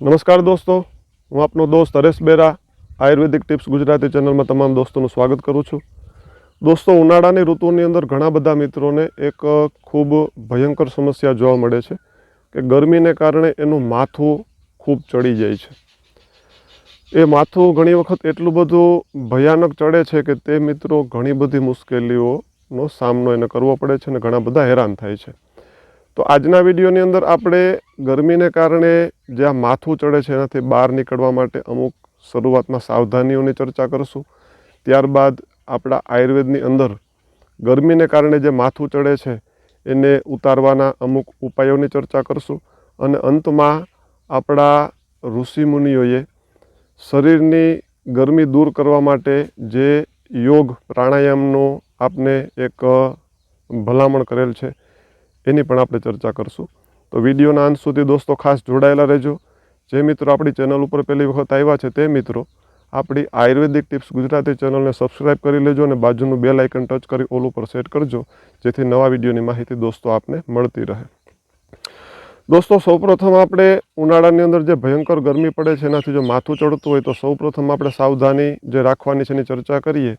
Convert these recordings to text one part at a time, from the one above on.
નમસ્કાર દોસ્તો, હું આપનો દોસ્ત હરેશ બેરા, આયુર્વેદિક ટિપ્સ ગુજરાતી ચેનલમાં તમામ દોસ્તોનું સ્વાગત કરું છું. દોસ્તો, ઉનાળાની ઋતુની અંદર ઘણા બધા મિત્રોને એક ખૂબ ભયંકર સમસ્યા જોવા મળે છે કે ગરમીને કારણે એનું માથું ખૂબ ચડી જાય છે. એ માથું ઘણી વખત એટલું બધું ભયાનક ચડે છે કે તે મિત્રો ઘણી બધી મુશ્કેલીઓનો સામનો એને કરવો પડે છે અને ઘણા બધા હેરાન થાય છે. તો આજના વિડીયોની અંદર આપણે ગરમીને કારણે જે આ માથું ચડે છે એનાથી બહાર નીકળવા માટે અમુક શરૂઆતમાં સાવધાનીઓની ચર્ચા કરશું. ત્યારબાદ આપણા આયુર્વેદની અંદર ગરમીને કારણે જે માથું ચડે છે એને ઉતારવાના અમુક ઉપાયોની ચર્ચા કરશું અને અંતમાં આપણા ઋષિમુનિઓએ શરીરની ગરમી દૂર કરવા માટે જે યોગ પ્રાણાયામનો આપને એક ભલામણ કરેલ છે એની પણ આપણે ચર્ચા કરશું. તો વિડીયોના અંત સુધી દોસ્તો ખાસ જોડાયેલા રહેજો. જે મિત્રો આપણી ચેનલ ઉપર પહેલી વખત આવ્યા છે તે મિત્રો, આપણી આયુર્વેદિક ટિપ્સ ગુજરાતી ચેનલને સબસ્ક્રાઇબ કરી લેજો અને બાજુનું બેલ આઇકન ટચ કરી ઓલ ઉપર સેટ કરજો, જેથી નવા વિડીયોની માહિતી દોસ્તો આપને મળતી રહે. દોસ્તો, સૌપ્રથમ આપણે ઉનાળાની અંદર જે ભયંકર ગરમી પડે છે, એનાથી જો માથું ચડતું હોય તો સૌપ્રથમ આપણે સાવધાની જે રાખવાની છે એની ચર્ચા કરીએ.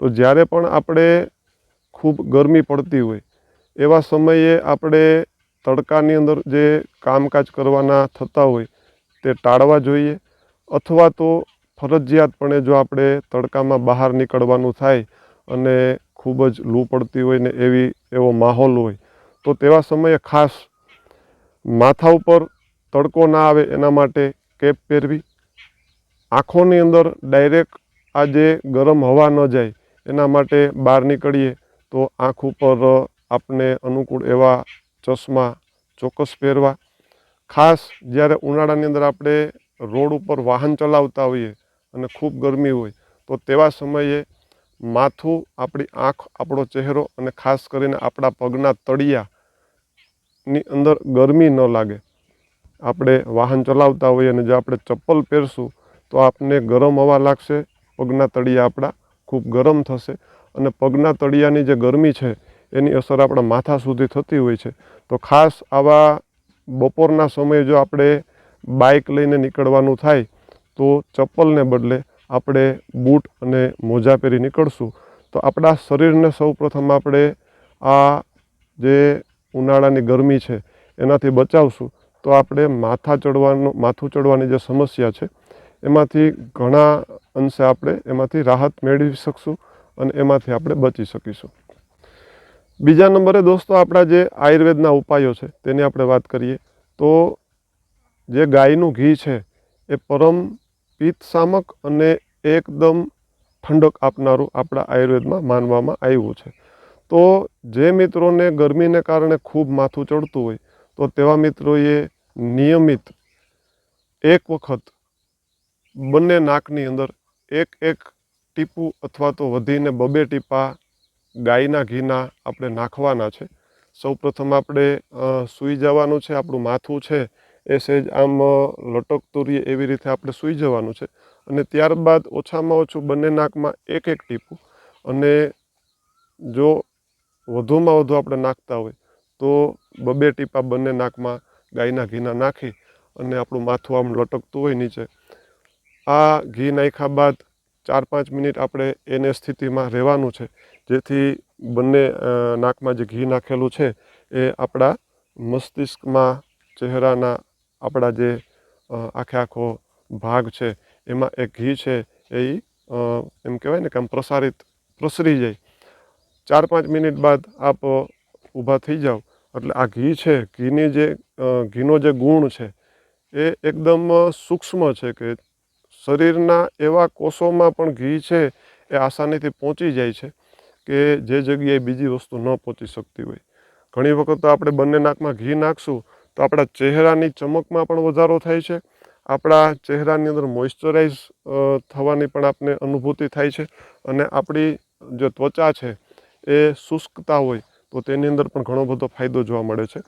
તો જ્યારે પણ આપણે ખૂબ ગરમી પડતી હોય એવા સમયે આપણે તડકાની અંદર જે કામકાજ કરવાના થતા હોય તે ટાળવા જોઈએ અથવા તો ફરજિયાતપણે જો આપણે તડકામાં બહાર નીકળવાનું થાય અને ખૂબ જ લૂ પડતી હોય ને એવી એવો માહોલ હોય, તો તેવા સમયે ખાસ માથા ઉપર તડકો ના આવે એના માટે કેપ પહેરવી. આંખોની અંદર ડાયરેક્ટ આ જે ગરમ હવા ન જાય એના માટે બહાર નીકળીએ તો આંખ ઉપર આપને અનુકૂળ એવા ચશ્મા ચોક્કસ પહેરવા. ખાસ જ્યારે ઉનાળાની અંદર આપણે રોડ ઉપર વાહન ચલાવતા હોઈએ અને ખૂબ ગરમી હોય, તો તેવા સમયે માથું, આપણી આંખ, આપણો ચહેરો અને ખાસ કરીને આપણા પગના તળિયાની અંદર ગરમી ન લાગે. આપણે વાહન ચલાવતા હોઈએ અને જો આપણે ચપ્પલ પહેરશું, તો આપને ગરમ હવા લાગશે, પગના તળિયા આપણા ખૂબ ગરમ થશે અને પગના તળિયાની જે ગરમી છે એની અસર આપણા માથા સુધી થતી હોય છે. તો ખાસ આવા બપોરના સમયે જો આપણે બાઇક લઈને નીકળવાનું થાય, તો ચપ્પલને બદલે આપણે બૂટ અને મોજા પહેરી નીકળશું. તો આપણા શરીરને સૌપ્રથમ આપણે આ જે ઉનાળાની ગરમી છે, એનાથી બચાવશું. તો આપણે માથા ચડવાનું, માથું ચડવાની જે સમસ્યા છે, એમાંથી ઘણા અંશે આપણે એમાંથી રાહત મેળવી શકશું અને એમાંથી આપણે બચી શકીશું. બીજા નંબરે દોસ્તો આપણા જે આયુર્વેદના ઉપાયો છે, તેની આપણે વાત કરીએ, તો જે ગાયનું ઘી છે, એ પરમ પિત્તશામક અને એકદમ ઠંડક આપનારું આપણા આયુર્વેદમાં માનવામાં આવ્યું છે. તો જે મિત્રોને ગરમીને કારણે ખૂબ માથું ચડતું હોય, તો તેવા મિત્રોએ નિયમિત એક વખત બંને નાકની અંદર એક એક ટીપું અથવા તો વધીને બબે ટીપા ગાયના ઘીના આપણે નાખવાના છે. સૌપ્રથમ આપણે સૂઈ જવાનું છે, આપણું માથું છે એ સહેજ આમ લટકતું રહીએ એવી રીતે આપણે સૂઈ જવાનું છે. અને ત્યારબાદ ઓછામાં ઓછું બંને નાકમાં એક એક ટીપું. અને જો વધુમાં વધુ આપણે નાખતા હોય તો બબે ટીપા બંને નાકમાં ગાયના ઘીના નાખી અને આપણું માથું આમ લટકતું હોય નીચે. આ ઘી નાખ્યા બાદ ચાર પાંચ મિનિટ આપણે એને સ્થિતિમાં રહેવાનું છે. જેથી બંને નાકમાં જે ઘી નાખેલું છે, એ આપણા મસ્તિષ્કમાં, ચહેરાના આપણા જે આખે આખો ભાગ છે, એમાં એ ઘી છે, એ એમ કહેવાય ને કે આમ પ્રસારિત, પ્રસરી જાય. ચાર પાંચ મિનિટ બાદ આપ ઊભા થઈ જાઓ. એટલે આ ઘી છે, ઘીની જે ઘીનો જે ગુણ છે, એ એકદમ સૂક્ષ્મ છે કે શરીરના એવા કોષોમાં પણ ઘી છે એ આસાનીથી પહોંચી જાય છે કે જે જગ્યાએ બીજી વસ્તુ ન પહોંચી શકતી હોય. ઘણી વખત તો આપણે બંને નાકમાં ઘી નાખશું તો આપણા ચહેરાની ચમકમાં પણ વધારો થાય છે. આપણા ચહેરાની અંદર મોઇશ્ચરાઇઝ થવાની પણ આપને અનુભૂતિ થાય છે અને આપણી જે ત્વચા છે એ શુષ્કતા હોય તો તેની અંદર પણ ઘણો બધો ફાયદો જોવા મળે છે.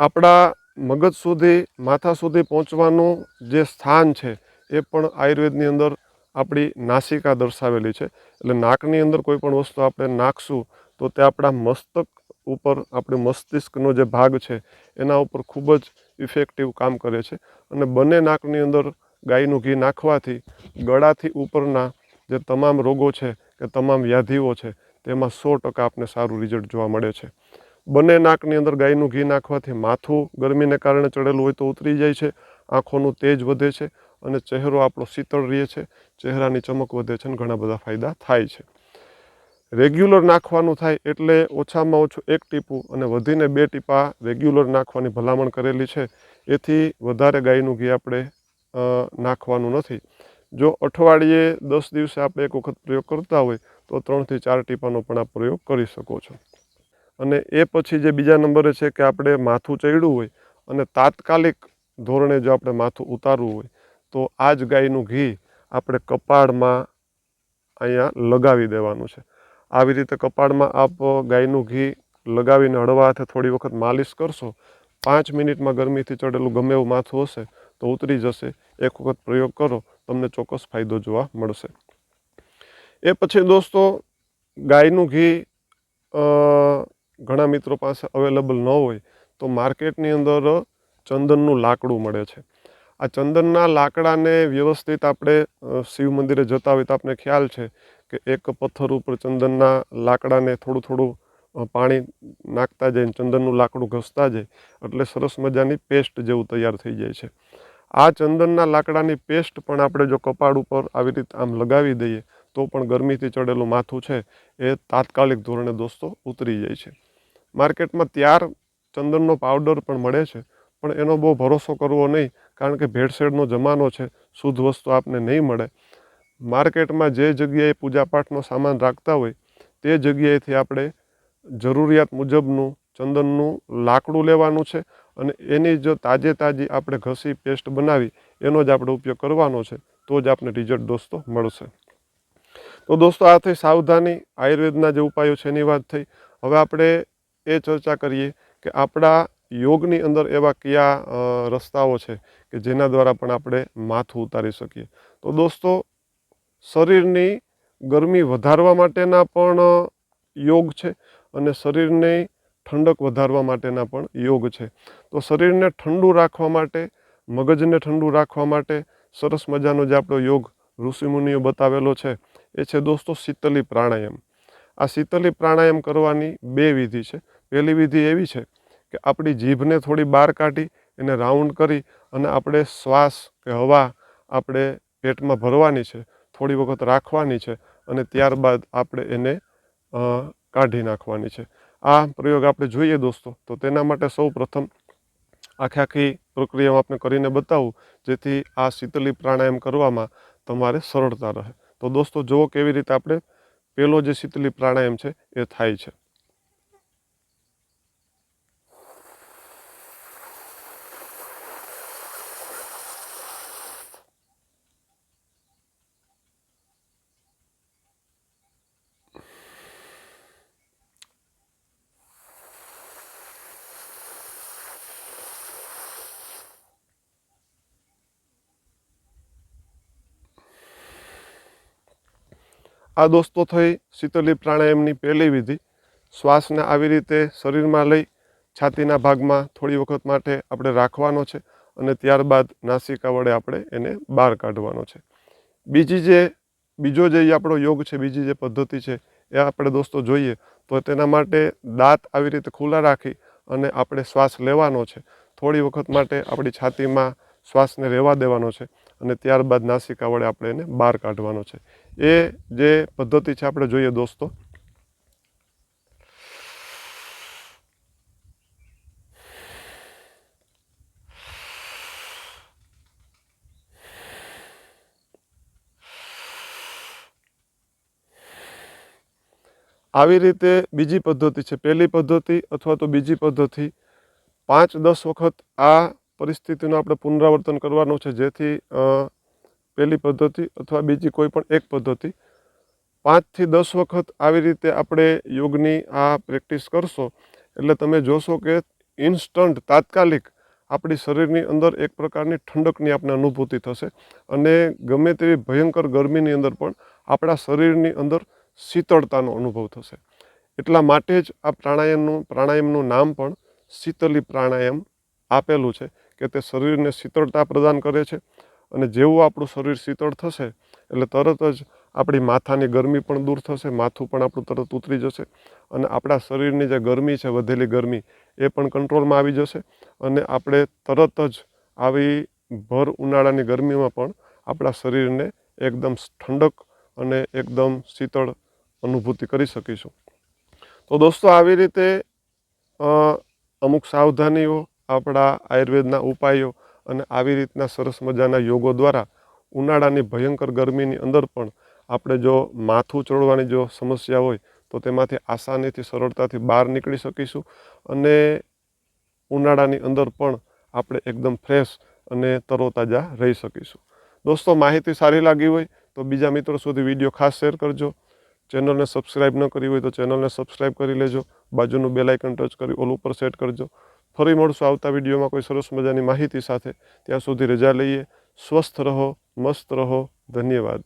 આપણા મગજ સુધી, માથા સુધી પહોંચવાનું જે સ્થાન છે, એ પણ આયુર્વેદની અંદર આપણી નાસિકા દર્શાવેલી છે. એટલે નાકની અંદર કોઈ પણ વસ્તુ આપણે નાખશું, તો તે આપણા મસ્તક ઉપર, આપણે મસ્તિષ્કનો જે ભાગ છે, એના ઉપર ખૂબ જ ઇફેક્ટિવ કામ કરે છે. અને બંને નાકની અંદર ગાયનું ઘી નાખવાથી ગળાથી ઉપરના જે તમામ રોગો છે, કે તમામ વ્યાધિઓ છે, તેમાં સો ટકા આપને સારું રિઝલ્ટ જોવા મળે છે. બંને નાકની અંદર ગાયનું ઘી નાખવાથી માથું ગરમીને કારણે ચડેલું હોય તો ઉતરી જાય છે, આંખોનું તેજ વધે છે અને ચહેરો આપણો શીતળ રહે છે, ચહેરાની ચમક વધે છે અને ઘણા બધા ફાયદા થાય છે. રેગ્યુલર નાખવાનું થાય એટલે ઓછામાં ઓછું એક ટીપું અને વધીને બે ટીપા રેગ્યુલર નાખવાની ભલામણ કરેલી છે, એથી વધારે ગાયનું ઘી આપણે નાખવાનું નથી. જો અઠવાડિયે દસ દિવસે આપણે એક વખત પ્રયોગ કરતા હોય તો ત્રણથી ચાર ટીપાનો પણ આ પ્રયોગ કરી શકો છો. અને એ પછી જે બીજા નંબરે છે કે આપણે માથું ચડ્યું હોય અને તાત્કાલિક ધોરણે જો આપણે માથું ઉતારવું હોય, તો આ જ ગાયનું ઘી આપણે કપાળમાં અહીંયા લગાવી દેવાનું છે. આવી રીતે કપાળમાં આપ ગાયનું ઘી લગાવીને હળવા હાથે થોડી વખત માલિશ કરશો, પાંચ મિનિટમાં ગરમીથી ચડેલું ગમે એવું માથું હશે તો ઉતરી જશે, એક વખત પ્રયોગ કરો, તમને ચોક્કસ ફાયદો જોવા મળશે. એ પછી દોસ્તો, ગાયનું ઘી ઘણા મિત્રો પાસે અવેલેબલ ન હોય, તો માર્કેટની અંદર ચંદનનું લાકડું મળે છે. આ ચંદનના લાકડાને વ્યવસ્થિત આપણે શિવ મંદિરે જતા હોય તો આપણે ખ્યાલ છે કે એક પથ્થર ઉપર ચંદનના લાકડાને થોડું થોડું પાણી નાખતા જાય ચંદનનું લાકડું ઘસતા જાય, એટલે સરસ મજાની પેસ્ટ જેવું તૈયાર થઈ જાય છે. આ ચંદનના લાકડાની પેસ્ટ પણ આપણે જો કપાળ ઉપર આવી રીતે આમ લગાવી દઈએ, તો પણ ગરમીથી ચડેલું માથું છે, એ તાત્કાલિક ધોરણે દોસ્તો ઉતરી જાય છે. માર્કેટમાં ત્યાર ચંદનનો પાવડર પણ મળે છે, પણ એનો બહુ ભરોસો કરવો નહીં, કારણ કે ભેળસેળનો જમાનો છે, શુદ્ધ વસ્તુ આપને નહીં મળે. માર્કેટમાં જે જગ્યાએ પૂજાપાઠનો સામાન રાખતા હોય, તે જગ્યાએથી આપણે જરૂરિયાત મુજબનું ચંદનનું લાકડું લેવાનું છે અને એની જો તાજે તાજી આપણે ઘસી પેસ્ટ બનાવી, એનો જ આપણે ઉપયોગ કરવાનો છે, તો જ આપણે રિઝલ્ટ દોસ્તો મળશે. તો દોસ્તો આ થઈ સાવધાની આયુર્વેદના જે ઉપાયો છે એની વાત થઈ. હવે આપણે એ ચર્ચા કરીએ કે આપણા યોગની અંદર એવા કયા રસ્તાઓ છે કે જેના દ્વારા પણ આપણે માથું ઉતારી શકીએ. તો દોસ્તો, શરીરની ગરમી વધારવા માટેના પણ યોગ છે અને શરીરની ઠંડક વધારવા માટેના પણ યોગ છે. તો શરીરને ઠંડુ રાખવા માટે, મગજને ઠંડુ રાખવા માટે સરસ મજાનો જે આપણો યોગ ઋષિમુનિઓ બતાવેલો છે, એ છે દોસ્તો શીતલી પ્રાણાયામ. આ શીતલી પ્રાણાયામ કરવાની બે વિધિ છે. પહેલી વિધિ એવી છે કે આપણી જીભને થોડી બહાર કાઢી, એને રાઉન્ડ કરી અને આપણે શ્વાસ કે હવા આપણે પેટમાં ભરવાની છે, થોડી વખત રાખવાની છે અને ત્યારબાદ આપણે એને કાઢી નાખવાની છે. આ પ્રયોગ આપણે જોઈએ દોસ્તો. તો તેના માટે સૌ પ્રથમ આખી આખી પ્રક્રિયા હું આપને કરીને બતાવું, જેથી આ શીતલી પ્રાણાયામ કરવામાં તમારે સરળતા રહે. તો દોસ્તો, જુઓ કેવી રીતે આપણે પહેલો જે શીતલી પ્રાણાયામ છે એ થાય છે. આ દોસ્તો થઈ શીતલી પ્રાણાયામની પહેલી વિધિ. શ્વાસને આવી રીતે શરીરમાં લઈ છાતીના ભાગમાં થોડી વખત માટે આપણે રાખવાનો છે અને ત્યારબાદ નાસિકા વડે આપણે એને બહાર કાઢવાનો છે. બીજી જે, બીજો જે આપણો યોગ છે, બીજી જે પદ્ધતિ છે એ આપણે દોસ્તો જોઈએ તો તેના માટે દાંત આવી રીતે ખુલ્લા રાખી અને આપણે શ્વાસ લેવાનો છે. થોડી વખત માટે આપણી છાતીમાં શ્વાસને રહેવા દેવાનો છે અને ત્યારબાદ નાસિકા વડે આપણે એને બહાર કાઢવાનો છે. એ જે પદ્ધતિ છે આપણે જોઈએ દોસ્તો. આવી રીતે બીજી પદ્ધતિ છે. પહેલી પદ્ધતિ અથવા તો બીજી પદ્ધતિ પાંચ દસ વખત આ પરિસ્થિતિનું આપણે પુનરાવર્તન કરવાનું છે. જેથી પહેલી પદ્ધતિ અથવા બીજી કોઈ પણ એક પદ્ધતિ પાંચથી દસ વખત આવી રીતે આપણે યોગની આ પ્રેક્ટિસ કરશો. એટલે તમે જોશો કે ઇન્સ્ટન્ટ તાત્કાલિક આપણી શરીરની અંદર એક પ્રકારની ઠંડકની આપણે અનુભૂતિ થશે. અને ગમે તેવી ભયંકર ગરમીની અંદર પણ આપણા શરીરની અંદર શીતળતાનો અનુભવ થશે. એટલા માટે જ આ પ્રાણાયામનું પ્રાણાયામનું નામ પણ શીતલી પ્રાણાયામ આપેલું છે. કે તે શરીરને શીતળતા પ્રદાન કરે છે અને જેવું આપણું શરીર શીતળ થશે એટલે તરત જ આપણી માથાની ગરમી પણ દૂર થશે, માથું પણ આપણું તરત ઉતરી જશે અને આપણા શરીરની જે ગરમી છે, વધેલી ગરમી, એ પણ કંટ્રોલમાં આવી જશે અને આપણે તરત જ આવી ભર ઉનાળાની ગરમીમાં પણ આપણા શરીરને એકદમ ઠંડક અને એકદમ શીતળ અનુભૂતિ કરી શકીશું. તો દોસ્તો, આવી રીતે અમુક સાવધાનીઓ આપણા આયુર્વેદના ઉપાયો અને આવી રીતના સરસ મજાના યોગો દ્વારા ઉનાળાની ભયંકર ગરમીની અંદર પણ આપણે જો માથું ચડવાની જો સમસ્યા હોય, તો તેમાંથી આસાનીથી સરળતાથી બહાર નીકળી શકીશું અને ઉનાળાની અંદર પણ આપણે એકદમ ફ્રેશ અને તરોતાજા રહી શકીશું. દોસ્તો, માહિતી સારી લાગી હોય તો બીજા મિત્રો સુધી વીડિયો ખાસ શેર કરજો. ચેનલને સબસ્ક્રાઈબ ન કરી હોય તો ચેનલને સબસ્ક્રાઈબ કરી લેજો. બાજુનું બેલાઇકન ટચ કરી ઓલ ઉપર સેટ કરજો. ફરી મળશું આવતા વિડીયોમાં કોઈ સરસ મજાની માહિતી સાથે. ત્યાં સુધી રજા લઈએ. સ્વસ્થ રહો, મસ્ત રહો. ધન્યવાદ.